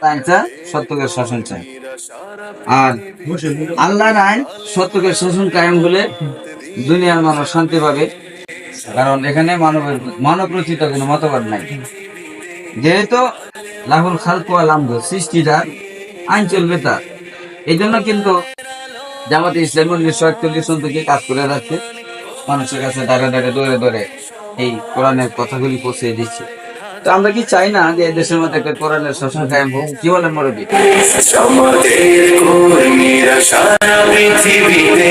তাই চায় সত্যকের শাসন চায় আর আল্লাহর আইন সত্যকের শাসন কায়েম হলে দুনিয়ার মানুষ শান্তি পাবে। কারণ এখানে মানবের মানব রচিত কোনো মতবাদ নাই। যেহেতু লাহুল খালকুয়া লামদ সৃষ্টিটা আইন চলবে তার। এই জন্য কিন্তু জামাতে ইসলাম উনিশশো একচল্লিশ থেকে কাজ করে যাচ্ছে। মানুষের কাছে দাঁড়ে দাঁড়ে দৌড়ে দৌড়ে এই কোরআনের কথাগুলি পৌঁছে দিচ্ছে। আমরা কি চাই না যে দেশের মধ্যে একটা কোরআনের শাসন কায়েম হোক? কি বলেন মুরব্বী? সারা পৃথিবীতে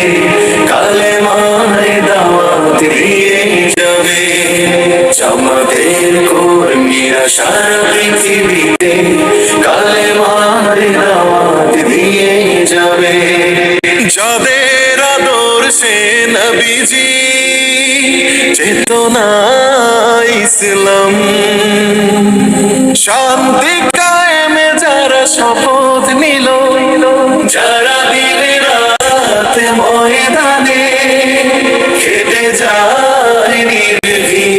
কালে মারে দাওয়াত দিয়ে যাবে। যাদের আদর্শে নবীজি চেতনা ইসলাম শান্তি কায়েমে যারা শপথ নিল যারা দিনে রাতে ময়দানে খেটে যায় নির্ভীক।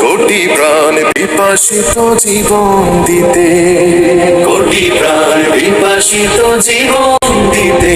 কোটি প্রাণ বিপাসিত জীবন দিতে। কোটি প্রাণ বিপাসিত জীবন দিতে।